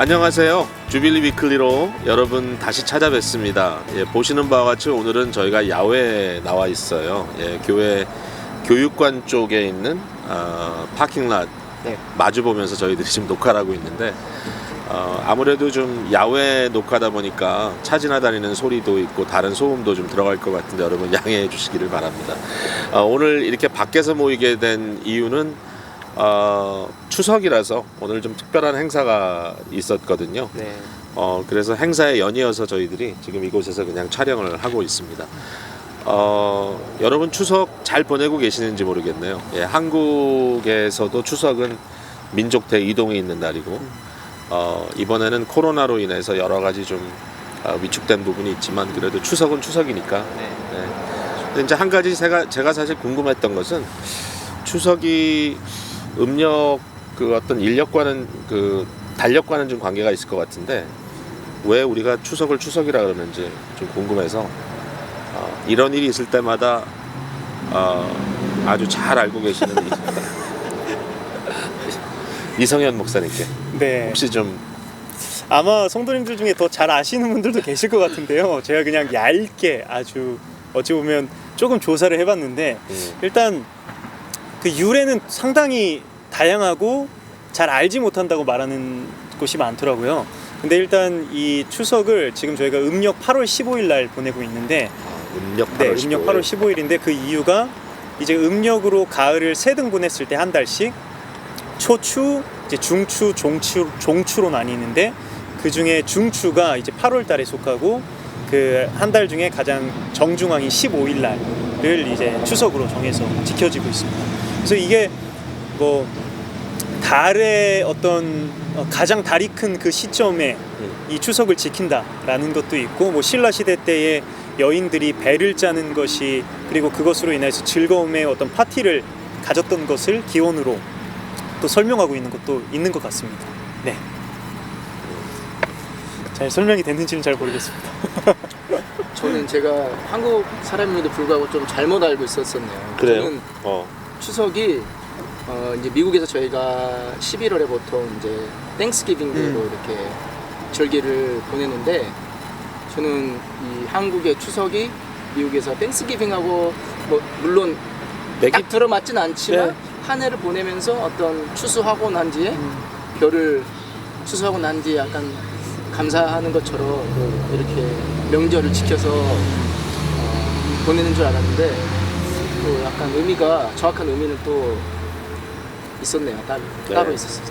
안녕하세요. 주빌리 위클리로 여러분 다시 찾아뵙습니다. 예, 보시는 바와 같이 오늘은 저희가 야외에 나와 있어요. 예, 교회 교육관 쪽에 있는 어, 파킹랏 네. 마주 보면서 저희들이 지금 녹화를 하고 있는데 어, 아무래도 좀 야외 녹화다 보니까 차 지나다니는 소리도 있고 다른 소음도 좀 들어갈 것 같은데 여러분 양해해 주시기를 바랍니다. 어, 오늘 이렇게 밖에서 모이게 된 이유는 어, 추석이라서 오늘 좀 특별한 행사가 있었거든요. 네. 어, 그래서 행사에 연이어서 저희들이 지금 이곳에서 그냥 촬영을 하고 있습니다. 어, 여러분 추석 잘 보내고 계시는지 모르겠네요. 예, 한국에서도 추석은 민족 대 이동이 있는 날이고, 어, 이번에는 코로나로 인해서 여러 가지 좀 어, 위축된 부분이 있지만 그래도 추석은 추석이니까. 네. 네. 근데 이제 한 가지 제가 제가 사실 궁금했던 것은 추석이 음력 그 어떤 인력과는 그 달력과는 좀 관계가 있을 것 같은데 왜 우리가 추석을 추석이라 그러는지 좀 궁금해서 어, 이런 일이 있을 때마다 어, 아주 잘 알고 계시는 이- 이성현 목사님께 네. 혹시 좀 아마 성도님들 중에 더 잘 아시는 분들도 계실 것 같은데요. 제가 그냥 얇게 아주 어찌 보면 조금 조사를 해봤는데 음, 일단 그 유래는 상당히 다양하고 잘 알지 못한다고 말하는 곳이 많더라고요. 근데 일단 이 추석을 지금 저희가 음력 8월 15일 날 보내고 있는데 아, 음력 8월 네, 음력 8월 15일인데 그 이유가 이제 음력으로 가을을 세 등분했을 때 한 달씩 초추, 이제 중추, 종추, 종추로 나뉘는데 그 중에 중추가 이제 8월 달에 속하고 그 한 달 중에 가장 정중앙인 15일 날을 이제 추석으로 정해서 지켜지고 있습니다. 그래서 이게 뭐 달의 어떤 어, 가장 달이 큰 그 시점에 음. 이 추석을 지킨다라는 것도 있고 뭐 신라 시대 때에 여인들이 배를 짜는 것이 그리고 그것으로 인해서 즐거움의 어떤 파티를 가졌던 것을 기원으로 또 설명하고 있는 것도 있는 것 같습니다. 네. 잘 설명이 됐는지는 잘 모르겠습니다. 저는 제가 한국 사람임에도 불구하고 좀 잘못 알고 있었었네요. 그래요? 저는 어, 추석이 어 이제 미국에서 저희가 11월에 보통 이제 땡스기빙데이로 음. 이렇게 절기를 보내는데 저는 이 한국의 추석이 미국에서 땡스기빙하고 뭐 물론 내기 딱 들어맞진 않지만 네. 한 해를 보내면서 어떤 추수하고 난 뒤에 음. 별을 추수하고 난 뒤에 약간 감사하는 것처럼 그 이렇게 명절을 지켜서 어, 보내는 줄 알았는데 또 약간 의미가 정확한 의미는 또 있었네요. 따로, 네. 따로 있었어요.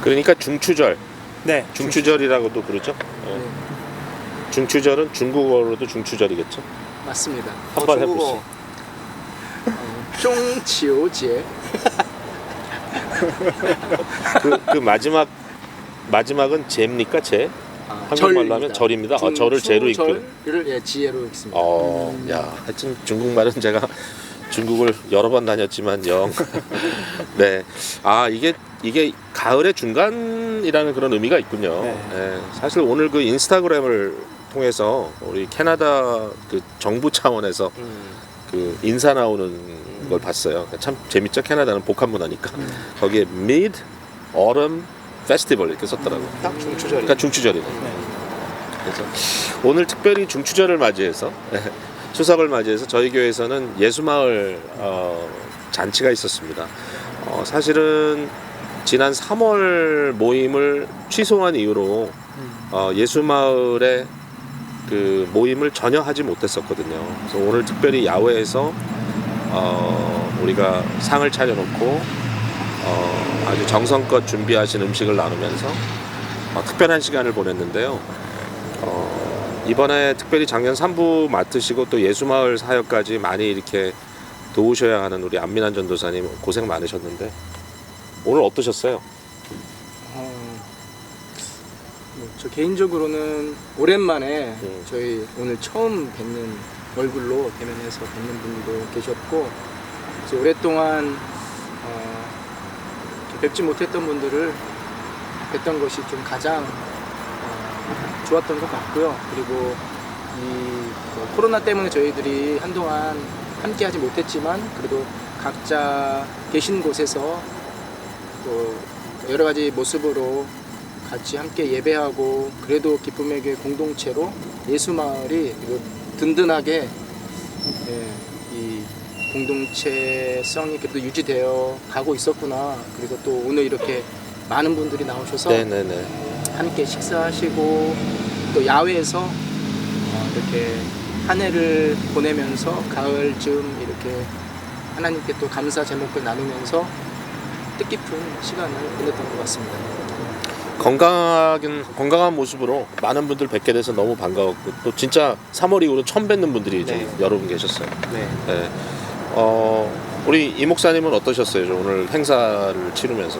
그러니까 중추절. 네. 중추절이라고도 부르죠. 네. 네. 중추절은 중국어로도 중추절이겠죠. 맞습니다. 한번 어, 해보시. 중국어. 그, 그 마지막 마지막은 제입니까 제? 아, 한국말로 하면 절입니다. 아, 절을 제로 읽고. 절을 예, 지혜로 읽습니다. 어, 야, 하여튼 중국말은 제가 중국을 여러 번 다녔지만 영. 네, 아 이게 이게 가을의 중간이라는 그런 의미가 있군요. 네. 네, 사실 오늘 그 인스타그램을 통해서 우리 캐나다 그 정부 차원에서 음, 그 인사 나오는 걸 봤어요. 참 재밌죠. 캐나다는 복합 문화니까. 음. 거기에 Mid Autumn Festival 이렇게 썼더라고. 요 딱 중추절이. 그러니까 중추절이네. 네. 그래서 오늘 특별히 중추절을 맞이해서 추석을 맞이해서 저희 교회에서는 예수마을 어, 잔치가 있었습니다. 어, 사실은 지난 3월 모임을 취소한 이후로 음. 어, 예수마을의 그 모임을 전혀 하지 못했었거든요. 그래서 오늘 특별히 야외에서 어, 우리가 상을 차려놓고 어, 아주 정성껏 준비하신 음식을 나누면서 어, 특별한 시간을 보냈는데요. 어, 이번에 특별히 작년 3부 맡으시고 또 예수마을 사역까지 많이 이렇게 도우셔야 하는 우리 안민환 전도사님 고생 많으셨는데 오늘 어떠셨어요? 어, 뭐저 개인적으로는 오랜만에 음. 저희 오늘 처음 뵙는 얼굴로 대면해서 뵙는 분도 계셨고 오랫동안 뵙지 못했던 분들을 뵀던 것이 좀 가장 어, 좋았던 것 같고요. 그리고 이뭐 코로나 때문에 저희들이 한동안 함께 하지 못했지만 그래도 각자 계신 곳에서 또 여러 가지 모습으로 같이 함께 예배하고 그래도 기쁨의 교회 공동체로 예수 마을이 그리고 든든하게 예, 이 공동체성이 그래도 유지되어 가고 있었구나. 그리고 또 오늘 이렇게 많은 분들이 나오셔서 네네네. 함께 식사하시고 또 야외에서 어, 이렇게 한 해를 보내면서 가을쯤 이렇게 하나님께 또 감사 제목을 나누면서 뜻깊은 시간을 보냈던 것 같습니다. 건강한 건강한 모습으로 많은 분들 뵙게 돼서 너무 반가웠고 또 진짜 3월 이후로 처음 뵙는 분들이 좀 네. 여러 분 계셨어요. 네. 네. 어, 우리 이 목사님은 어떠셨어요? 저 오늘 행사를 치르면서.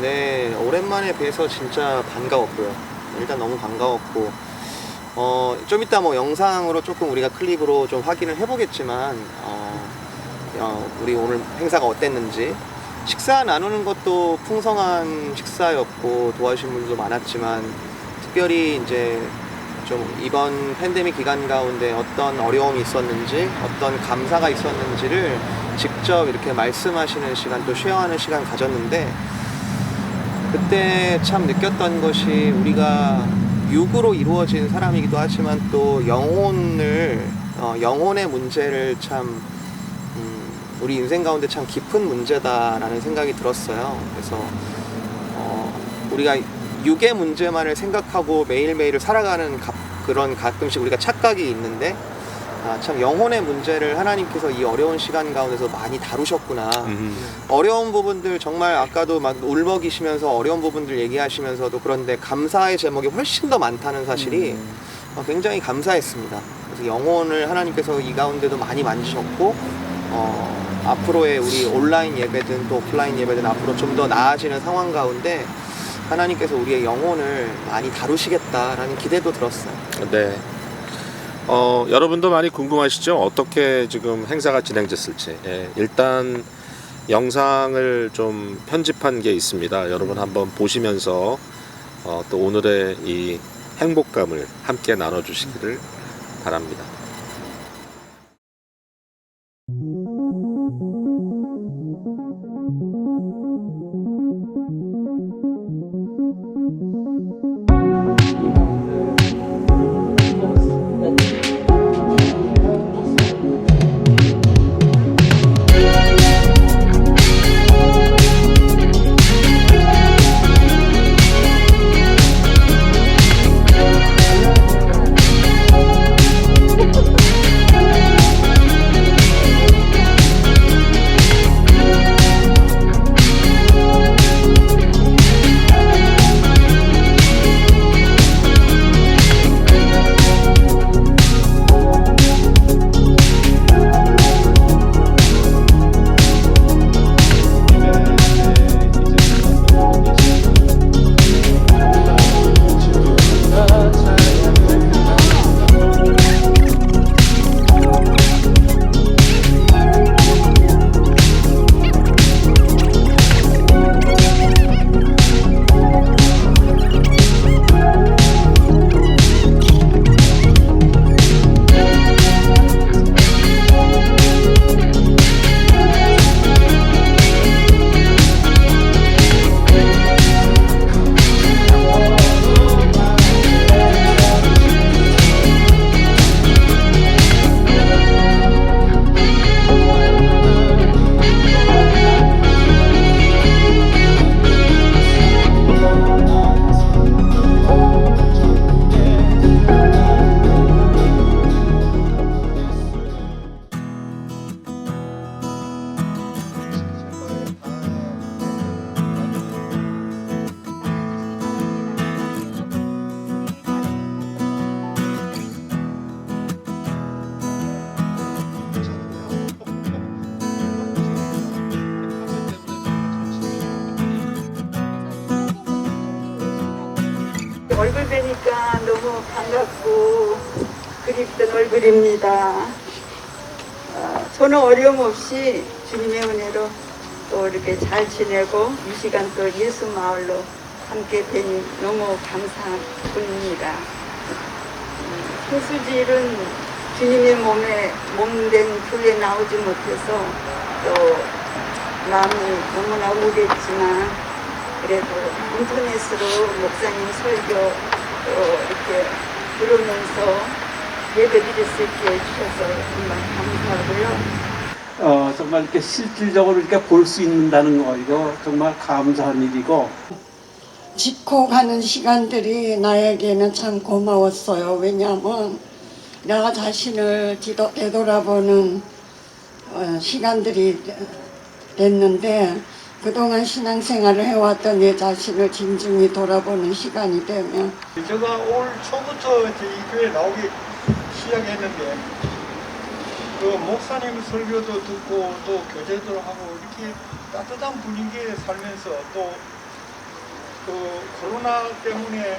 네, 오랜만에 뵈서 진짜 반가웠고요. 일단 너무 반가웠고, 어, 좀 이따 뭐 영상으로 조금 우리가 클립으로 좀 확인을 해보겠지만, 어, 어, 우리 오늘 행사가 어땠는지, 식사 나누는 것도 풍성한 식사였고, 도와주신 분들도 많았지만, 특별히 이제 좀 이번 팬데믹 기간 가운데 어떤 어려움이 있었는지, 어떤 감사가 있었는지를 직접 이렇게 말씀하시는 시간, 또 쉐어하는 시간 가졌는데, 그때 참 느꼈던 것이 우리가 육으로 이루어진 사람이기도 하지만 또 영혼을 어, 영혼의 문제를 참 음, 우리 인생 가운데 참 깊은 문제다라는 생각이 들었어요. 그래서 어, 우리가 육의 문제만을 생각하고 매일매일을 살아가는 가- 그런 가끔씩 우리가 착각이 있는데 아, 참 영혼의 문제를 하나님께서 이 어려운 시간 가운데서 많이 다루셨구나. 음. 어려운 부분들 정말 아까도 막 울먹이시면서 어려운 부분들 얘기하시면서도 그런데 감사의 제목이 훨씬 더 많다는 사실이 음. 어, 굉장히 감사했습니다. 그래서 영혼을 하나님께서 이 가운데도 많이 만지셨고 어, 앞으로의 우리 온라인 예배든 또 오프라인 예배든 앞으로 좀 더 나아지는 상황 가운데 하나님께서 우리의 영혼을 많이 다루시겠다라는 기대도 들었어요. 네. 어, 여러분도 많이 궁금하시죠? 어떻게 지금 행사가 진행됐을지. 예, 일단 영상을 좀 편집한 게 있습니다. 여러분 한번 보시면서 어, 또 오늘의 이 행복감을 함께 나눠주시기를 바랍니다. 그립던 얼굴입니다. 어, 저는 어려움 없이 주님의 은혜로 또 이렇게 잘 지내고 이 시간 또 예수 마을로 함께 되니 너무 감사한 뿐입니다. 음, 해수질은 주님의 몸에 몸된 교회에 나오지 못해서 또 마음이 너무나 우울했지만 그래도 인터넷으로 목사님 설교 어, 이렇게 들으면서 예배 드릴 수 있게 해주셔서 정말 감사하고요. 어, 정말 이렇게 실질적으로 이렇게 볼 수 있는다는 거 이거 정말 감사한 일이고 짚고 가는 시간들이 나에게는 참 고마웠어요. 왜냐하면 나 자신을 뒤도, 되돌아보는 어, 시간들이 됐는데 그동안 신앙생활을 해왔던 내 자신을 진중히 돌아보는 시간이 되면 제가 올 초부터 이제 이 교회 나오기 시작했는데 그 목사님 설교도 듣고 또 교제도 하고 이렇게 따뜻한 분위기에 살면서 또 그 코로나 때문에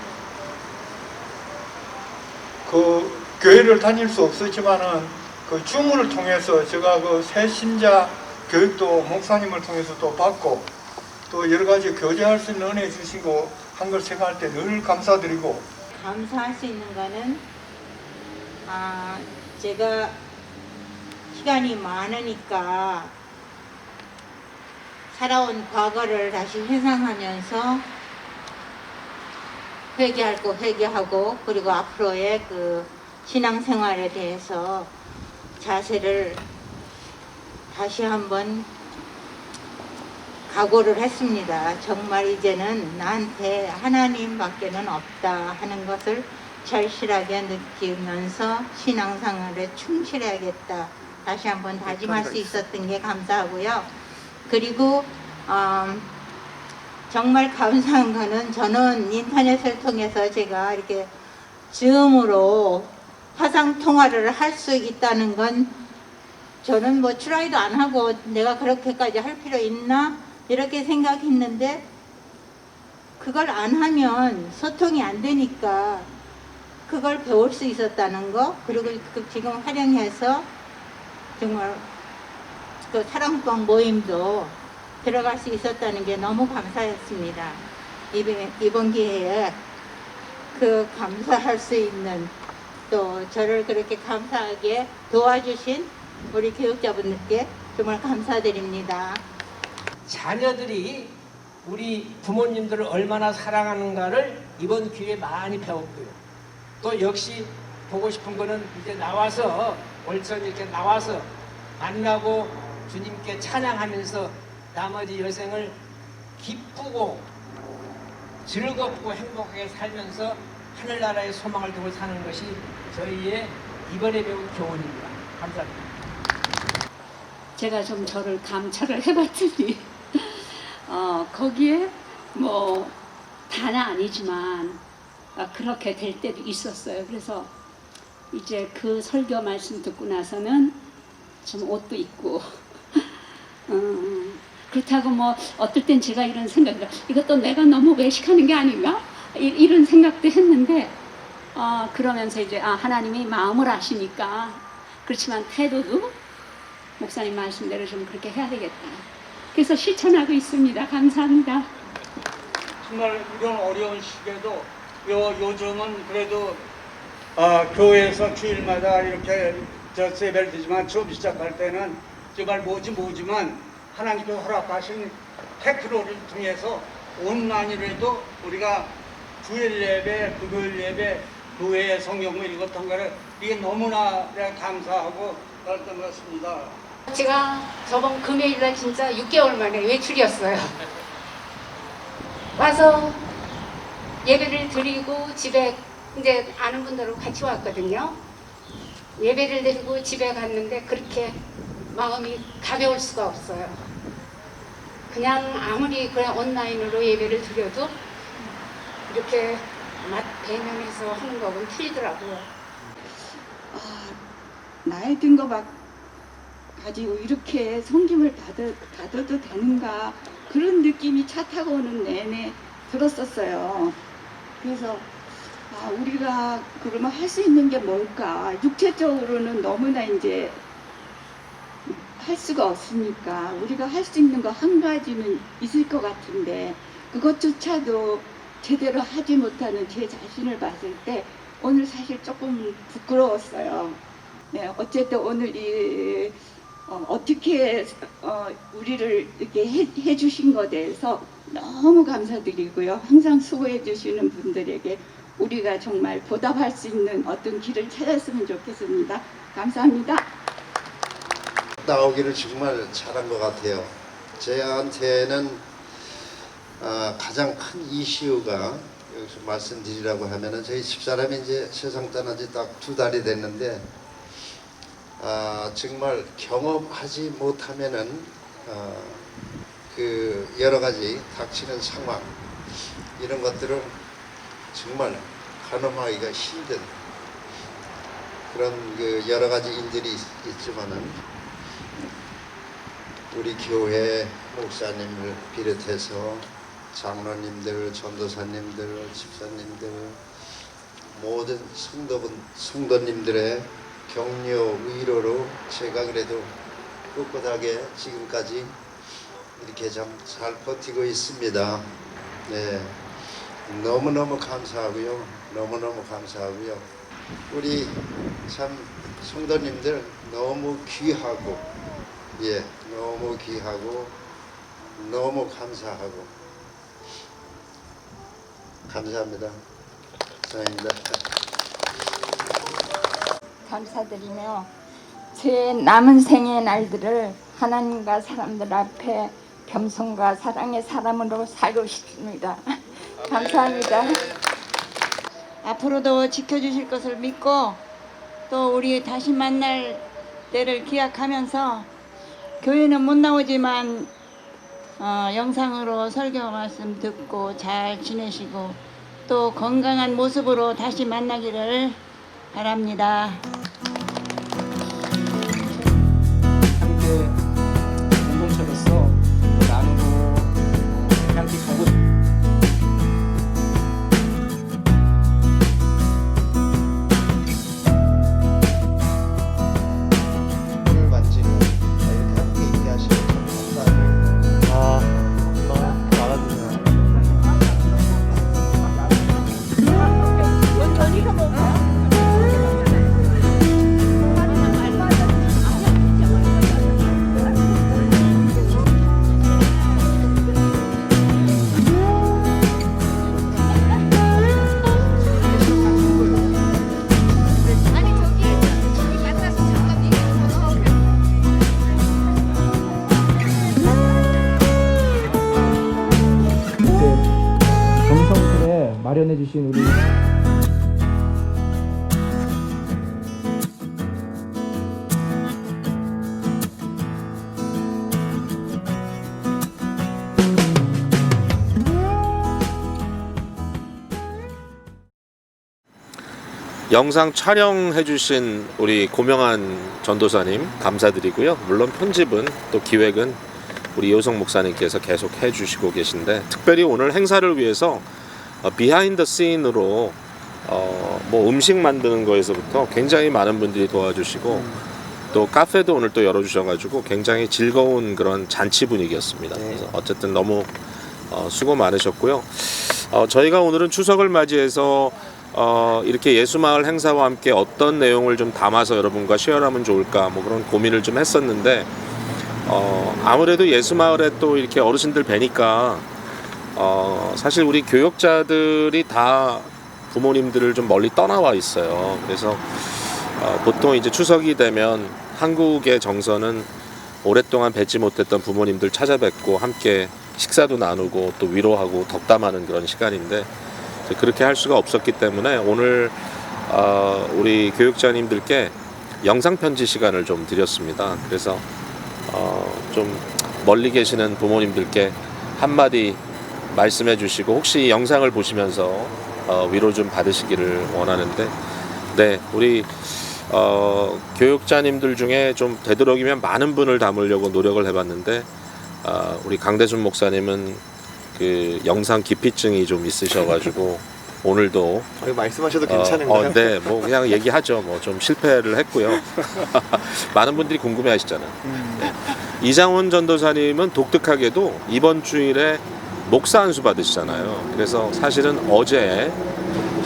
그 교회를 다닐 수 없었지만은 그 주문을 통해서 제가 그 새 신자 교육도 목사님을 통해서 또 받고 또 여러 가지 교제할 수 있는 은혜 주시고 한 걸 생각할 때 늘 감사드리고 감사할 수 있는 거는 아 제가 시간이 많으니까 살아온 과거를 다시 회상하면서 회개할 거 회개하고 그리고 앞으로의 그 신앙생활에 대해서 자세를 다시 한번 각오를 했습니다. 정말 이제는 나한테 하나님밖에는 없다 하는 것을 절실하게 느끼면서 신앙생활에 충실해야겠다. 다시 한번 다짐할 수 있었던 게 감사하고요. 그리고 음, 정말 감사한 거는 저는 인터넷을 통해서 제가 이렇게 즈음으로 화상 통화를 할 수 있다는 건 저는 뭐 트라이도 안 하고 내가 그렇게까지 할 필요 있나 이렇게 생각했는데 그걸 안 하면 소통이 안 되니까 그걸 배울 수 있었다는 거 그리고 그 지금 활용해서 정말 그 사랑방 모임도 들어갈 수 있었다는 게 너무 감사했습니다. 이번, 이번 기회에 그 감사할 수 있는 또 저를 그렇게 감사하게 도와주신 우리 교육자분들께 정말 감사드립니다. 자녀들이 우리 부모님들을 얼마나 사랑하는가를 이번 기회에 많이 배웠고요. 또 역시 보고 싶은 거는 이제 나와서 월천 이렇게 나와서 만나고 주님께 찬양하면서 나머지 여생을 기쁘고 즐겁고 행복하게 살면서 하늘나라의 소망을 두고 사는 것이 저희의 이번에 배운 교훈입니다. 감사합니다. 제가 좀 저를 감찰을 해봤더니 어, 거기에 뭐 다는 아니지만 아, 그렇게 될 때도 있었어요. 그래서 이제 그 설교 말씀 듣고 나서는 좀 옷도 입고 음, 그렇다고 뭐 어떨 땐 제가 이런 생각을 이것도 내가 너무 외식하는 게 아닌가 이, 이런 생각도 했는데 어, 그러면서 이제 아 하나님이 마음을 아시니까 그렇지만 태도도 목사님 말씀대로 좀 그렇게 해야 되겠다. 그래서 실천하고 있습니다. 감사합니다. 정말 이런 어려운 시기에도 요, 요즘은 그래도 아, 교회에서 주일마다 이렇게 저 세배를 드지만 처음 시작할 때는 정말 뭐지 뭐지만 하나님께서 허락하신 테크노를 통해서 온라인이라도 우리가 주일 예배, 금요일 예배, 교회 성경을 읽었던 거를 이게 너무나 내가 감사하고 그랬던 것 같습니다. 제가 저번 금요일 날 진짜 6개월 만에 외출이었어요. 와서 예배를 드리고 집에 이제 아는 분들하고 같이 왔거든요. 예배를 드리고 집에 갔는데 그렇게 마음이 가벼울 수가 없어요. 그냥 아무리 그냥 온라인으로 예배를 드려도 이렇게 맛 대면해서 하는 거하고는 틀리더라고요. 나이 든 거 막 가지고 이렇게 섬김을 받아, 받아도 되는가 그런 느낌이 차 타고 오는 내내 들었었어요. 그래서 아, 우리가 그러면 할 수 있는 게 뭘까? 육체적으로는 너무나 이제 할 수가 없으니까 우리가 할 수 있는 거 한 가지는 있을 것 같은데 그것조차도 제대로 하지 못하는 제 자신을 봤을 때 오늘 사실 조금 부끄러웠어요. 네, 어쨌든 오늘 이 어, 떻게 어, 우리를 이렇게 해, 해주신 것에 대해서 너무 감사드리고요. 항상 수고해 주시는 분들에게 우리가 정말 보답할 수 있는 어떤 길을 찾았으면 좋겠습니다. 감사합니다. 나오기를 정말 잘한 것 같아요. 제한테는 아, 가장 큰 이슈가 여기서 말씀드리라고 하면은 저희 집사람이 이제 세상 떠난 지 딱 두 달이 됐는데 아, 정말 경험하지 못하면은 아, 그 여러 가지 닥치는 상황 이런 것들을 정말 가늠하기가 힘든 그런 그 여러 가지 일들이 있- 있지만은 우리 교회 목사님을 비롯해서 장로님들, 전도사님들, 집사님들 모든 성도분 성도님들의 격려 위로로 제가 그래도 꿋꿋하게 지금까지 이렇게 좀잘 버티고 있습니다. 네, 너무 너무 감사하고요, 너무 너무 감사하고요. 우리 참 성도님들 너무 귀하고 예, 너무 귀하고 너무 감사하고 감사합니다. 감사합니다. 감사드리며 제 남은 생의 날들을 하나님과 사람들 앞에 겸손과 사랑의 사람으로 살고 싶습니다. 감사합니다. 앞으로도 지켜주실 것을 믿고 또 우리 다시 만날 때를 기약하면서 교회는 못 나오지만 어, 영상으로 설교 말씀 듣고 잘 지내시고 또 건강한 모습으로 다시 만나기를 바랍니다. 영상 촬영해주신 우리 고명한 전도사님 감사드리고요. 물론 편집은 또 기획은 우리 이호성 목사님께서 계속 해주시고 계신데 특별히 오늘 행사를 위해서 어, 비하인드 씬으로 어, 뭐 음식 만드는 거에서부터 굉장히 많은 분들이 도와주시고 또 카페도 오늘 또 열어주셔가지고 굉장히 즐거운 그런 잔치 분위기였습니다. 그래서 어쨌든 너무 어, 수고 많으셨고요. 어, 저희가 오늘은 추석을 맞이해서 어, 이렇게 예수마을 행사와 함께 어떤 내용을 좀 담아서 여러분과 쉐어하면 좋을까 뭐 그런 고민을 좀 했었는데 어, 아무래도 예수마을에 또 이렇게 어르신들 뵈니까 어, 사실 우리 교역자들이 다 부모님들을 좀 멀리 떠나와 있어요. 그래서 어, 보통 이제 추석이 되면 한국의 정서는 오랫동안 뵙지 못했던 부모님들 찾아뵙고 함께 식사도 나누고 또 위로하고 덕담하는 그런 시간인데 그렇게 할 수가 없었기 때문에 오늘 어, 우리 교육자님들께 영상 편지 시간을 좀 드렸습니다. 그래서 어, 좀 멀리 계시는 부모님들께 한마디 말씀해 주시고 혹시 이 영상을 보시면서 어, 위로 좀 받으시기를 원하는데 네 우리 어, 교육자님들 중에 좀 되도록이면 많은 분을 담으려고 노력을 해봤는데 어, 우리 강대순 목사님은 그 영상 기피증이 좀 있으셔가지고 오늘도 이거 말씀하셔도 어, 괜찮은가요? 어, 네, 뭐 그냥 얘기하죠. 뭐 좀 실패를 했고요. 많은 분들이 궁금해하시잖아요. 네. 이장훈 전도사님은 독특하게도 이번 주일에 목사 안수 받으시잖아요. 그래서 사실은 어제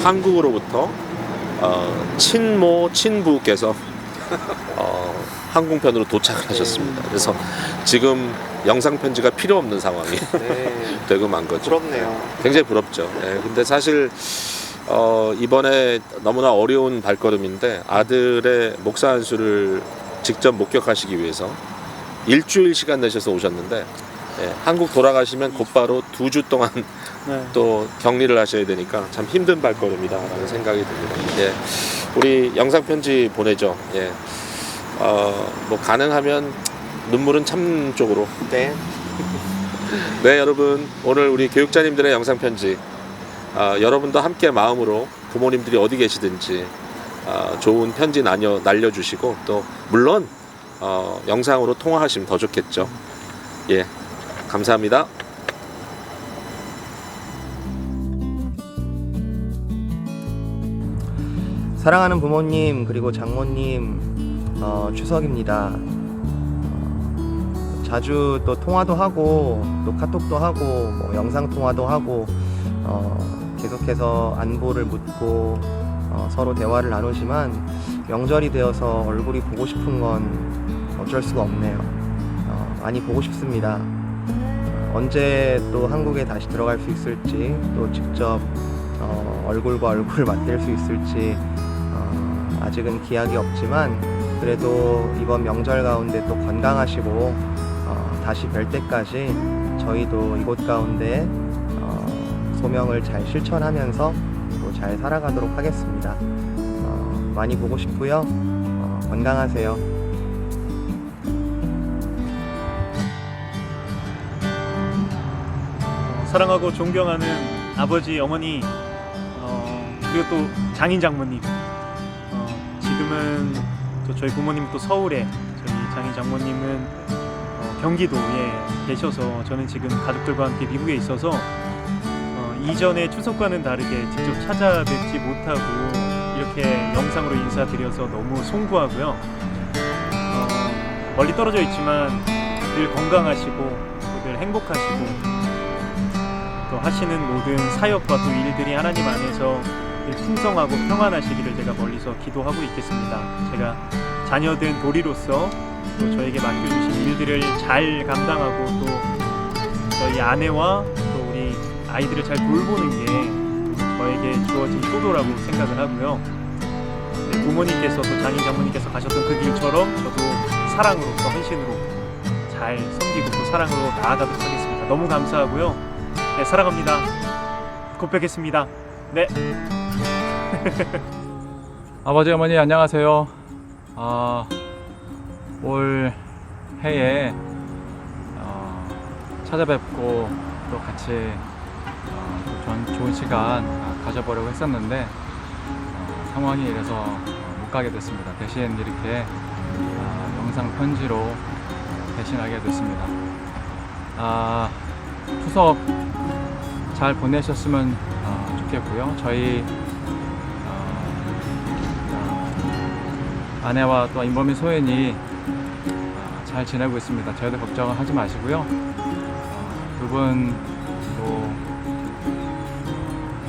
한국으로부터 어, 친모 친부께서 어, 항공편으로 도착을 하셨습니다. 그래서 지금 영상 편지가 필요 없는 상황이 네. 되고 만 거죠. 부럽네요. 굉장히 부럽죠. 예, 근데 사실 어, 이번에 너무나 어려운 발걸음인데 아들의 목사 안수를 직접 목격하시기 위해서 일주일 시간 내셔서 오셨는데 예, 한국 돌아가시면 곧바로 두 주 동안 네. 또 격리를 하셔야 되니까 참 힘든 발걸음이다라는 생각이 듭니다. 예, 우리 영상 편지 보내죠. 예, 어, 뭐 가능하면 눈물은 참 쪽으로. 네. 네, 여러분 오늘 우리 교육자님들의 영상 편지 아, 여러분도 함께 마음으로 부모님들이 어디 계시든지 아, 좋은 편지 날려 날려주시고 또 물론 어, 영상으로 통화하시면 더 좋겠죠. 예, 감사합니다. 사랑하는 부모님 그리고 장모님 어, 추석입니다. 어, 자주 또 통화도 하고 또 카톡도 하고 뭐 영상 통화도 하고 어, 계속해서 안부를 묻고 어, 서로 대화를 나누지만 명절이 되어서 얼굴이 보고 싶은 건 어쩔 수가 없네요. 어, 많이 보고 싶습니다. 어, 언제 또 한국에 다시 들어갈 수 있을지 또 직접 어, 얼굴과 얼굴을 맞댈 수 있을지 어, 아직은 기약이 없지만 그래도 이번 명절 가운데 또 건강하시고 어, 다시 뵐 때까지 저희도 이곳 가운데 어, 소명을 잘 실천하면서 또 잘 살아가도록 하겠습니다. 어, 많이 보고 싶고요. 어, 건강하세요. 어, 사랑하고 존경하는 아버지, 어머니, 어, 그리고 또 장인 장모님. 어, 지금은 또 저희 부모님 또 서울에, 저희 장인 장모님은 어, 경기도에 계셔서 저는 지금 가족들과 함께 미국에 있어서 어, 이전에 추석과는 다르게 직접 찾아뵙지 못하고 이렇게 영상으로 인사드려서 너무 송구하고요. 어, 멀리 떨어져 있지만 늘 건강하시고 또늘 행복하시고 또 하시는 모든 사역과 또 일들이 하나님 안에서 늘 풍성하고 평안하시기를 제가 멀리서 기도하고 있겠습니다. 제가 자녀된 도리로서 또 저에게 맡겨주신 일들을 잘 감당하고 또 저희 아내와 또 우리 아이들을 잘 돌보는 게 저에게 주어진 효도라고 생각을 하고요. 네, 부모님께서 또 장인 장모님께서 가셨던 그 길처럼 저도 사랑으로 또 헌신으로 잘 섬기고 또 사랑으로 나아가도록 하겠습니다. 너무 감사하고요. 네, 사랑합니다. 곧 뵙겠습니다. 네. 아버지 어머니 안녕하세요. 아, 올 해에 어, 찾아뵙고 또 같이 어, 또 좋은, 시간 아, 가져보려고 했었는데 어, 상황이 이래서 어, 못 가게 됐습니다. 대신 이렇게 아, 영상 편지로 대신하게 됐습니다. 아, 추석 잘 보내셨으면 어, 좋겠고요. 저희 아내와 또 임범인 소연이 어, 잘 지내고 있습니다. 저희도 걱정을 하지 마시고요. 어, 두분도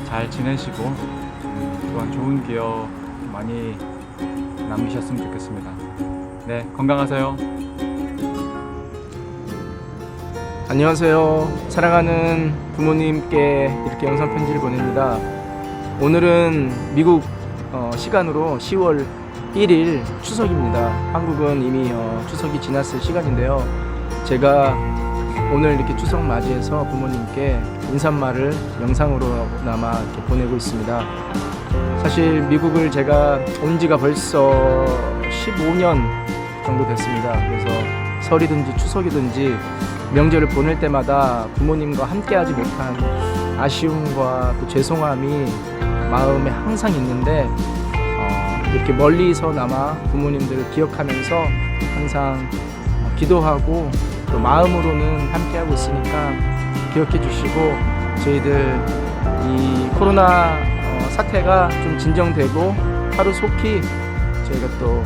잘 지내시고 음, 또한 좋은 기억 많이 남기셨으면 좋겠습니다. 네, 건강하세요. 안녕하세요. 사랑하는 부모님께 이렇게 영상 편지를 보냅니다. 오늘은 미국 어, 시간으로 10월 1일 추석입니다. 한국은 이미 어, 추석이 지났을 시간인데요. 제가 오늘 이렇게 추석 맞이해서 부모님께 인사말을 영상으로나마 이렇게 보내고 있습니다. 사실 미국을 제가 온 지가 벌써 15년 정도 됐습니다. 그래서 설이든지 추석이든지 명절을 보낼 때마다 부모님과 함께하지 못한 아쉬움과 또 죄송함이 마음에 항상 있는데 어, 이렇게 멀리서나마 부모님들을 기억하면서 항상 어, 기도하고 또 마음으로는 함께하고 있으니까 기억해 주시고 저희들 이 코로나 어, 사태가 좀 진정되고 하루 속히 저희가 또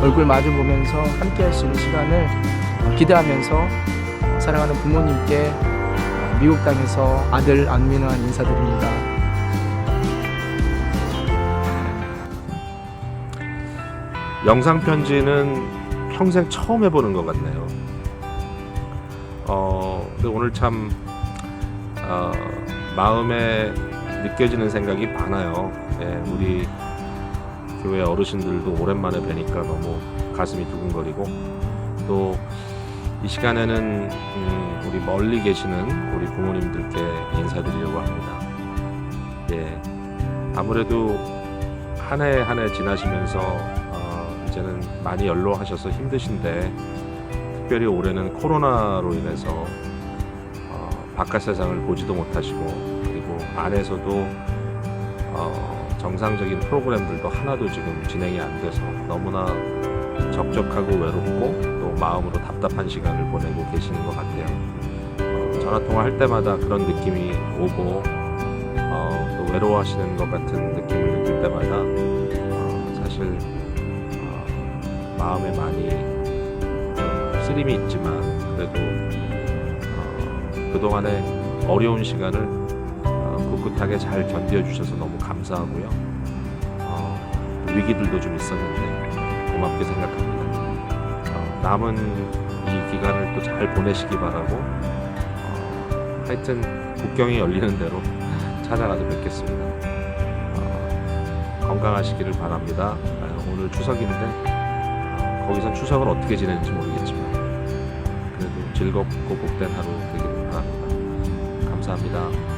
얼굴 마주 보면서 함께할 수 있는 시간을 어, 기대하면서 어, 사랑하는 부모님께 어, 미국 땅에서 아들 안민환 인사드립니다. 영상 편지는 평생 처음 해보는 것 같네요. 어, 오늘 참 어, 마음에 느껴지는 생각이 많아요. 예, 우리 교회 어르신들도 오랜만에 뵈니까 너무 가슴이 두근거리고 또 이 시간에는 음, 우리 멀리 계시는 우리 부모님들께 인사드리려고 합니다. 예, 아무래도 한 해 한 해 지나시면서 어, 이제는 많이 연로하셔서 힘드신데 특별히 올해는 코로나로 인해서 어, 바깥 세상을 보지도 못하시고 그리고 안에서도 어, 정상적인 프로그램들도 하나도 지금 진행이 안 돼서 너무나 적적하고 외롭고 또 마음으로 답답한 시간을 보내고 계시는 것 같아요. 어, 전화 통화할 때마다 그런 느낌이 오고 어, 또 외로워하시는 것 같은 느낌을 느낄 때마다 마음에 많이 좀 쓰림이 있지만 그래도 어, 그동안의 어려운 시간을 어, 꿋꿋하게 잘 견뎌주셔서 너무 감사하고요. 어, 위기들도 좀 있었는데 고맙게 생각합니다. 어, 남은 이 기간을 또 잘 보내시기 바라고 어, 하여튼 국경이 열리는 대로 찾아가서 뵙겠습니다. 어, 건강하시기를 바랍니다. 아, 오늘 추석인데 어, 거기선 추석을 어떻게 지내는지 모르겠지만 그래도 즐겁고 복된 하루 되기를 바랍니다. 감사합니다.